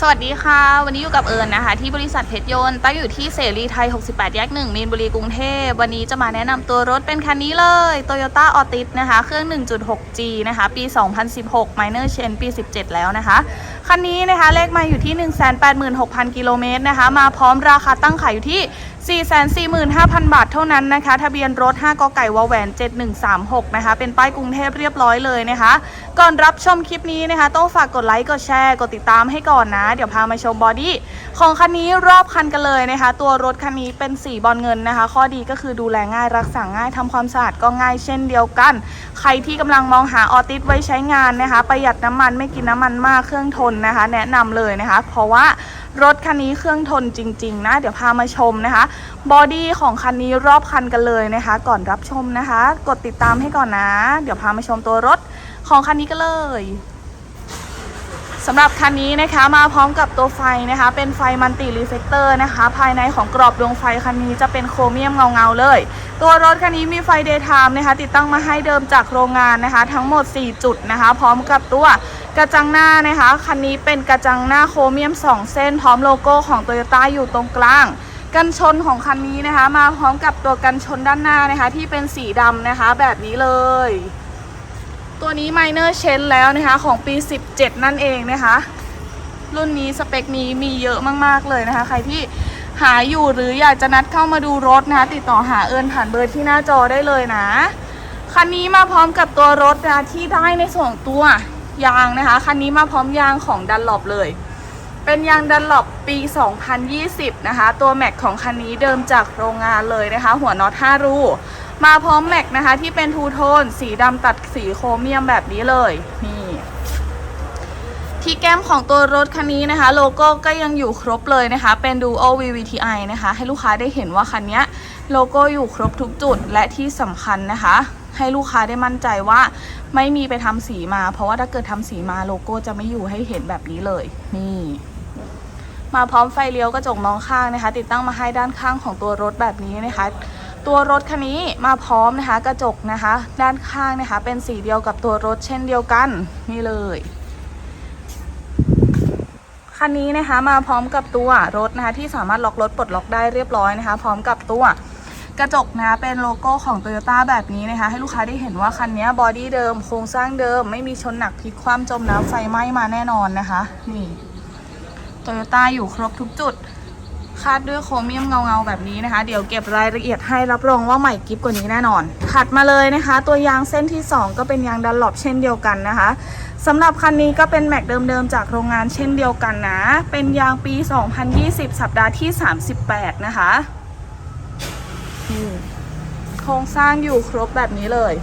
สวัสดีค่ะ วันนี้อยู่กับเอิญนะคะ ที่บริษัทเพชรยนต์ตั้งอยู่ที่เสรีไทย 68 แยก1มีนบุรีกรุงเทพ วันนี้จะมาแนะนำตัวรถเป็นคันนี้เลย Toyota Altis นะคะ เครื่อง 1.6G นะคะ ปี 2016 Minor c h a n ปี 17 แล้วนะคะ คันนี้นะคะเลขมาอยู่ที่ 186,000 กิโลเมตรนะคะ มาพร้อมราคาตั้งขายอยู่ที่ 445,000 บาทเท่านั้นนะคะ ทะเบียนรถ 5กไก่วแหวน 7136 นะคะ เป็นป้ายกรุงเทพเรียบร้อยเลยนะคะ ก่อนรับชมคลิปนี้นะคะ ต้องฝากกดไลค์ กดแชร์ กดติดตามให้ก่อนนะ เดี๋ยวพามาชมบอดี้ของคันนี้รอบคันกันเลยนะคะ ตัวรถคันนี้เป็นสีบอลเงินนะคะ ข้อดีก็คือดูแลง่าย รักษาง่ายทำความสะอาดก็ง่ายเช่นเดียวกัน ใครที่กำลังมองหาออติสไว้ใช้งานนะคะ ประหยัดน้ำมันไม่กินน้ำมันมาก เครื่องทนนะคะ แนะนำเลยนะคะ เพราะว่า รถคันนี้เครื่องทนจริง ๆ นะ เดี๋ยวพามาชมนะคะ บอดี้ของคันนี้รอบคันกันเลยนะคะ ก่อนรับชมนะคะ กดติดตามให้ก่อนนะ เดี๋ยวพามาชมตัวรถของคันนี้กันเลยสำหรับคันนี้นะคะมาพร้อมกับตัวไฟนะคะ เป็นไฟมันติรีเฟกเตอร์นะคะ ภายในของกรอบดวงไฟคันนี้จะเป็นโครเมียมเงาๆเลย ตัวรถคันนี้มีไฟเดย์ไทม์นะคะ ติดตั้งมาให้เดิมจากโรงงานนะคะ ทั้งหมด 4 จุดนะคะ พร้อมกับตัว กระจังหน้านะคะ คันนี้เป็นกระจังหน้าโครเมียม 2 เส้น พร้อมโลโก้ของ t o y ยต้อยู่ตรงกลาง กันชนของคันนี้นะคะ มาพร้อมกับตัวกันชนด้านหน้านะคะ ที่เป็นสีดำนะคะ แบบนี้เลย ตัวนี้ Minor Change แล้วนะคะ ของปี 17 นั่นเองนะคะ รุ่นนี้สเปคนี้มีเยอะมากๆเลยนะคะ ใครที่หาอยู่หรืออยากจะนัดเข้ามาดูรถนะคะ ติดต่อหาเอิญผ่านเบอร์ที่หน้าจอได้เลยนะคันนี้มาพร้อมกับตัวรถนะที่ได้ในส่วนของตัว ยางนะคะ คันนี้มาพร้อมยางของดันหลบเลย เป็นยางดันหลบปี 2020 นะคะ ตัวแม็กของคันนี้เดิมจากโรงงานเลยนะคะ หัวน็อต 5 รู มาพร้อมแม็กนะคะ ที่เป็นทูโทน สีดำตัดสีโครเมียมแบบนี้เลย นี่ที่แก้มของตัวรถคันนี้นะคะ โลโก้ก็ยังอยู่ครบเลยนะคะ เป็น Duo VVTi นะคะ ให้ลูกค้าได้เห็นว่าคันนี้โลโก้อยู่ครบทุกจุดและที่สำคัญนะคะ ให้ลูกค้าได้มั่นใจว่าไม่มีไปทำสีมา เพราะว่าถ้าเกิดทำสีมาโลโก้จะไม่อยู่ให้เห็นแบบนี้เลย นี่ มาพร้อมไฟเลี้ยวกระจกมองข้างนะคะ ติดตั้งมาให้ด้านข้างของตัวรถแบบนี้นะคะ ตัวรถคันนี้มาพร้อมนะคะ กระจกนะคะ ด้านข้างนะคะ เป็นสีเดียวกับตัวรถเช่นเดียวกันนี่เลยคันนี้นะคะมาพร้อมกับตัวรถนะคะที่สามารถล็อกรถปลดล็อกได้เรียบร้อยนะคะ พร้อมกับตัว กระจกนะเป็นโลโก้ของ t o y ยต้แบบนี้นะคะ ให้ลูกค้าได้เห็นว่าคันนี้บอดี้เดิมโครงสร้างเดิม ไม่มีชนหนักพลิกคว่ำจมน้ำไฟไหม้มาแน่นอนนะคะ นี่โตโยต้าอยู่ครบทุกจุด คาดด้วยโครเมียมเงาๆแบบนี้นะคะ เดี๋ยวเก็บรายละเอียดให้รับรองว่าใหม่กิฟกว่านี้แน่นอน ถัดมาเลยนะคะ ตัวยางเส้นที่ 2 ก็เป็นยางดันหลบเช่นเดียวกันนะคะสำหรับคันนี้ก็เป็นแม็กเดิมๆจากโรงงานเช่นเดียวกันนะ เป็นยางปี 2020 สัปดาห์ที่ 38 นะคะ นี่โครงสร้างอยู่ครบแบบนี้เลย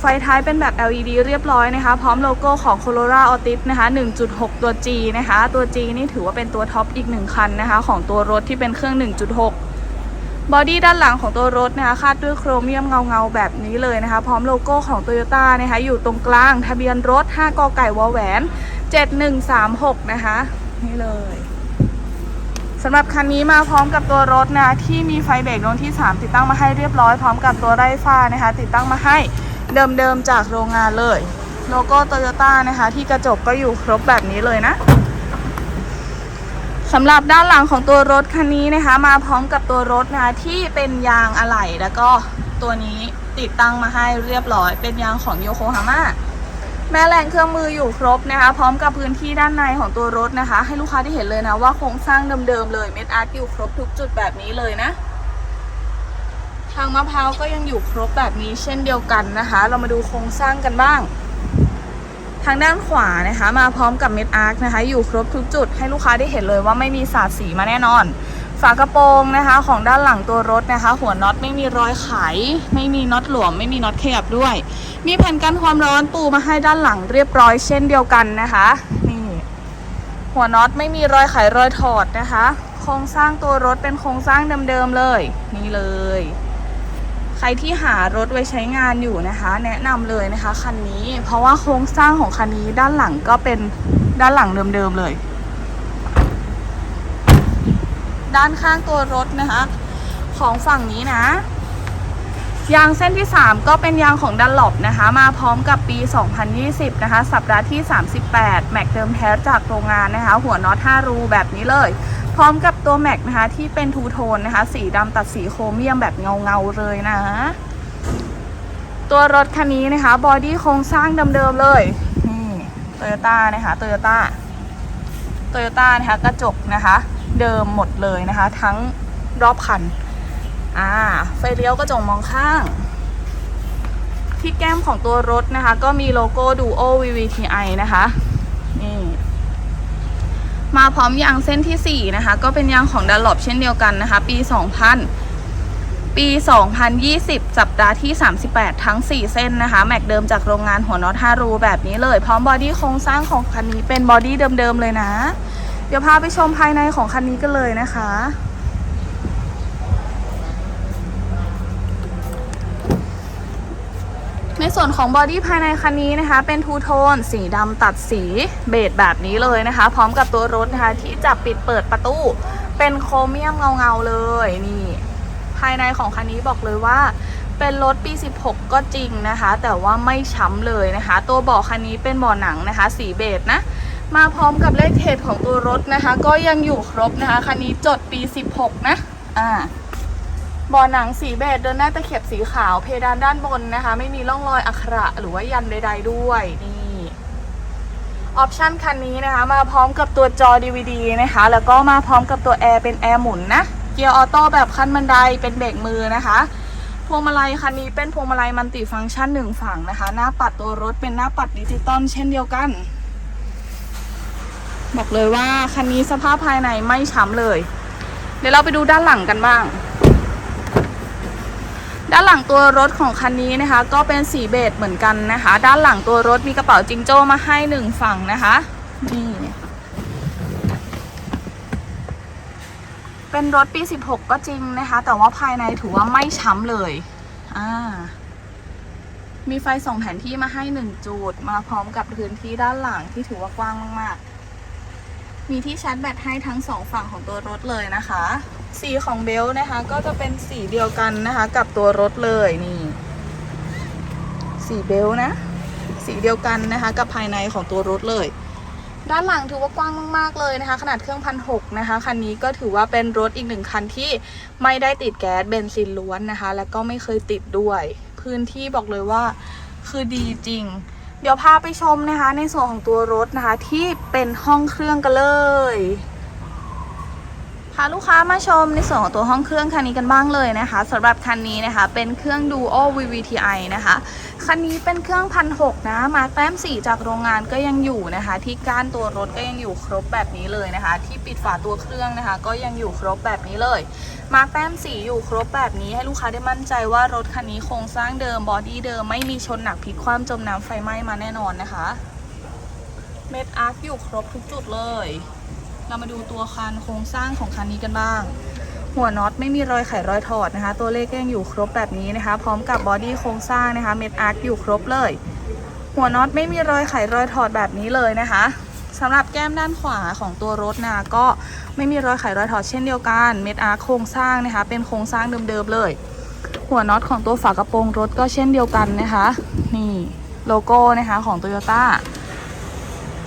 ไฟท้ายเป็นแบบ LED เรียบร้อยนะคะ พร้อมโลโก้ของ Corolla Altis นะคะ 1.6 ตัว G นะคะ ตัว G นี่ถือว่าเป็นตัวท็อปอีกหนึ่งคันนะคะ ของตัวรถที่เป็นเครื่อง 1.6 บอดี้ด้านหลังของตัวรถนะคะคาดด้วยโครเมียมเงาๆแบบนี้เลยนะคะ พร้อมโลโก้ของ Toyota นะคะ อยู่ตรงกลาง ทะเบียนรถ 5กไก่วอแหวน 7136 นะคะ นี่เลย สำหรับคันนี้มาพร้อมกับตัวรถนะคะที่มีไฟเบรกดวงที่ 3 ติดตั้งมาให้เรียบร้อยพร้อมกับตัวไร้ฟ้านะคะ ติดตั้งมาให้เดิมๆจากโรงงานเลย โลโก้โตโยต้านะคะ ที่กระจกก็อยู่ครบแบบนี้เลยนะสำหรับด้านหลังของตัวรถคันนี้นะคะ มาพร้อมกับตัวรถนะคะที่เป็นยางอะไหล่แล้วก็ตัวนี้ติดตั้งมาให้เรียบร้อย เป็นยางของโยโกฮาม่า แม่แรงเครื่องมืออยู่ครบนะคะ พร้อมกับพื้นที่ด้านในของตัวรถนะคะ ให้ลูกค้าได้เห็นเลยนะว่าโครงสร้างเดิมๆเลยเม็ดอาร์ตอยู่ครบทุกจุดแบบนี้เลยนะ ทางมะพร้าวก็ยังอยู่ครบแบบนี้เช่นเดียวกันนะคะ เรามาดูโครงสร้างกันบ้าง ทางด้านขวานะคะ มาพร้อมกับเม็ดอาร์คนะคะ อยู่ครบทุกจุดให้ลูกค้าได้เห็นเลยว่าไม่มีสาดสีมาแน่นอน ฝากระโปรงนะคะของด้านหลังตัวรถนะคะ หัวน็อตไม่มีรอยไข ไม่มีน็อตหลวม ไม่มีน็อตขยับด้วย มีแผ่นกันความร้อนปูมาให้ด้านหลังเรียบร้อยเช่นเดียวกันนะคะ นี่ หัวน็อตไม่มีรอยไขรอยถอดนะคะ โครงสร้างตัวรถเป็นโครงสร้างเดิมๆเลย นี่เลย ใครที่หารถไว้ใช้งานอยู่นะคะ แนะนำเลยนะคะคันนี้ เพราะว่าโครงสร้างของคันนี้ด้านหลังก็เป็นด้านหลังเดิมๆเลย ด้านข้างตัวรถนะคะ ของฝั่งนี้นะ ยางเส้นที่ 3 ก็เป็นยางของดันหลบนะคะ มาพร้อมกับปี 2020 นะคะ สัปดาห์ที่ 38 แม็กเดิมแท้จากโรงงานนะคะ หัวน็อต5รูแบบนี้เลย พร้อมกับตัวแม็กนะคะที่เป็นทูโทนนะคะ สีดำตัดสีโครเมียมแบบเงาเงาเลยนะ ตัวรถคันนี้นะคะ บอดี้โครงสร้างเดิมๆเลย นี่โตโยต้านะคะโตโยต้าโตโยต้านะคะกระจกนะคะ เดิมหมดเลยนะคะ ทั้งรอบคัน อ่า ไฟเลี้ยวกระจกมองข้าง ที่แก้มของตัวรถนะคะ ก็มีโลโก้ Duo VVTi นะคะนี่มาพร้อมยางเส้นที่ 4 นะคะ ก็เป็นยางของดัลลอบเช่นเดียวกันนะคะ ปี 2000 ปี 2020 สัปดาห์ที่ 38 ทั้ง 4 เส้นนะคะ แม็กเดิมจากโรงงานหัวน็อต5รูแบบนี้เลย พร้อมบอดี้โครงสร้างของคันนี้เป็นบอดี้เดิมๆเลยนะ เดี๋ยวพาไปชมภายในของคันนี้กันเลยนะคะ ในส่วนของบอดี้ภายในคันนี้นะคะ เป็นทูโทน สีดำตัดสีเบจแบบนี้เลยนะคะ พร้อมกับตัวรถนะคะ ที่จะปิดเปิดประตู เป็นโครเมียมเงาๆเลยนี่ ภายในของคันนี้บอกเลยว่าเป็นรถปี 16 ก็จริงนะคะ แต่ว่าไม่ช้ำเลยนะคะ ตัวเบาะคันนี้เป็นเบาะหนังนะคะ สีเบจนะ มาพร้อมกับเลขเทดของตัวรถนะคะ ก็ยังอยู่ครบนะคะ คันนี้จดปี 16 นะ อ่าบ่อหนังสีเบจเดินหน้าตะเข็บสีขาว เพดานด้านบนนะคะ ไม่มีร่องรอยอักขระหรือว่ายันใด ๆ ด้วยนี่ออปชันคันนี้นะคะ มาพร้อมกับตัวจอ DVD นะคะ แล้วก็มาพร้อมกับตัวแอร์เป็นแอร์หมุนนะ เกียร์ออโต้แบบคันบันไดเป็นเบรกมือนะคะพวงมาลัยคันนี้เป็นพวงมาลัยมัลติฟังก์ชันหนึ่งฝั่งนะคะ หน้าปัดตัวรถเป็นหน้าปัดดิจิตอลเช่นเดียวกัน บอกเลยว่าคันนี้สภาพภายในไม่ช้ำเลย เดี๋ยวเราไปดูด้านหลังกันบ้าง ด้านหลังตัวรถของคันนี้นะคะ ก็เป็นสีเบจเหมือนกันนะคะ ด้านหลังตัวรถมีกระเป๋าจิงโจ้มาให้หนึ่งฝั่งนะคะนี่เป็นรถปี 16 ก็จริงนะคะ แต่ว่าภายในถือว่าไม่ช้ำเลยอ่ามีไฟส่องแผนที่มาให้หนึ่งจุด มาพร้อมกับพื้นที่ด้านหลังที่ถือว่ากว้างมากๆ มีที่ชาร์จแบตให้ทั้งสองฝั่งของตัวรถเลยนะคะ สีของเบลต์นะคะ ก็จะเป็นสีเดียวกันนะคะ กับตัวรถเลยนี่ สีเบลต์นะ สีเดียวกันนะคะ กับภายในของตัวรถเลย ด้านหลังถือว่ากว้างมาก ๆ เลยนะคะ ขนาดเครื่องพันหกนะคะคันนี้ก็ถือว่าเป็นรถอีกหนึ่งคันที่ไม่ได้ติดแก๊สเบนซินล้วนนะคะ แล้วก็ไม่เคยติดด้วย พื้นที่บอกเลยว่าคือดีจริง เดี๋ยวพาไปชมนะคะ ในส่วนของตัวรถนะคะ ที่เป็นห้องเครื่องกันเลยพาลูกค้ามาชมในส่วนของตัวห้องเครื่องคันนี้กันบ้างเลยนะคะสำหรับคันนี้นะคะ เป็นเครื่อง Duo VVTi นะคะ คันนี้เป็นเครื่องพันหกนะมาแต้มสีจากโรงงานก็ยังอยู่นะคะ ที่ก้านตัวรถก็ยังอยู่ครบแบบนี้เลยนะคะที่ ปิดฝาตัวเครื่องนะคะ ก็ยังอยู่ครบแบบนี้เลย มาแต้มสีอยู่ครบแบบนี้ให้ลูกค้าได้มั่นใจว่ารถคันนี้โครงสร้างเดิมบอดี้เดิมไม่มีชนหนักพลิกคว่ำจมน้ำไฟไหม้มาแน่นอนนะคะ เม็ดอาร์คอยู่ครบทุกจุดเลย เรามาดูตัวคันโครงสร้างของคันนี้กันบ้างหัวน็อตไม่มีรอยไขรอยถอดนะคะ ตัวเลขก็ยังอยู่ครบแบบนี้นะคะ พร้อมกับบอดี้โครงสร้างนะคะ เม็ดอาร์คอยู่ครบเลย หัวน็อตไม่มีรอยไขรอยถอดแบบนี้เลยนะคะ สำหรับแก้มด้านขวาของตัวรถนะก็ไม่มีรอยไขรอยถอดเช่นเดียวกัน เม็ดอาร์คโครงสร้างนะคะ เป็นโครงสร้างเดิมๆเลย หัวน็อตของตัวฝากระโปรงรถก็เช่นเดียวกันนะคะ นี่โลโก้นะคะของ Toyota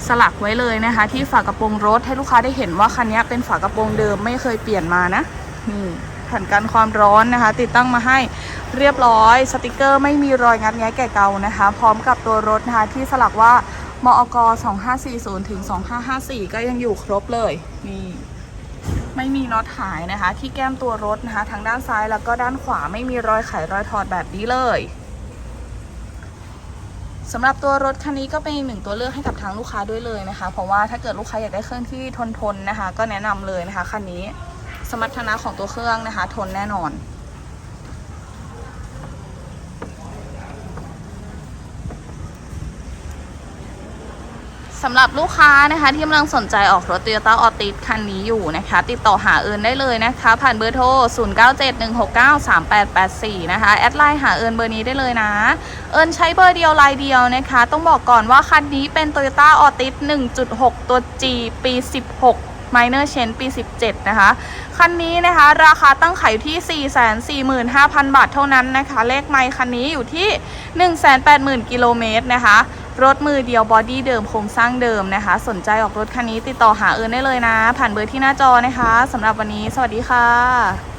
สลักไว้เลยนะคะ ที่ฝากระโปรงรถให้ลูกค้าได้เห็นว่าคันนี้เป็นฝากระโปรงเดิมไม่เคยเปลี่ยนมานะนี่แผ่นกันความร้อนนะคะ ติดตั้งมาให้เรียบร้อย สติกเกอร์ไม่มีรอยงัดแงะแก่เก่านะคะ พร้อมกับตัวรถนะคะที่สลักว่า มอก2540ถึง2554 ก็ยังอยู่ครบเลย นี่ ไม่มีน็อตหายนะคะ ที่แก้มตัวรถนะคะทั้งด้านซ้ายแล้วก็ด้านขวาไม่มีรอยไขรอยถอดแบบนี้เลยสำหรับตัวรถคันนี้ก็เป็นหนึ่งตัวเลือกให้กับทางลูกค้าด้วยเลยนะคะ เพราะว่าถ้าเกิดลูกค้าอยากได้เครื่องที่ทนทนนะคะ ก็แนะนำเลยนะคะคันนี้ สมรรถนะของตัวเครื่องนะคะ ทนแน่นอน สำหรับลูกค้านะคะที่กำลังสนใจออกรถ Toyota a l t i s คันนี้อยู่นะคะ ติดต่อหาเอิญได้เลยนะคะ ผ่านเบอร์โทร 0971693884 นะคะ แอดไลน์หาเอิญเบอร์นี้ได้เลยนะ เอิญใช้เบอร์เดียวลายเดียวนะคะ ต้องบอกก่อนว่าคันนี้เป็น Toyota a l t i s 1.6 ตัว G ปี 16 Minor c h a n ปี 17 นะคะ คันนี้นะคะ ราคาตั้งขายอยู่ที่ 445,000 บาทเท่านั้นนะคะ เลขไมค์คันนี้อยู่ที่ 180,000 กิโลเมตรนะคะ รถมือเดียวบอดี้เดิมโครงสร้างเดิมนะคะ สนใจออกรถคันนี้ติดต่อหาเอิญได้เลยนะ ผ่านเบอร์ที่หน้าจอนะคะสำหรับวันนี้ สวัสดีค่ะ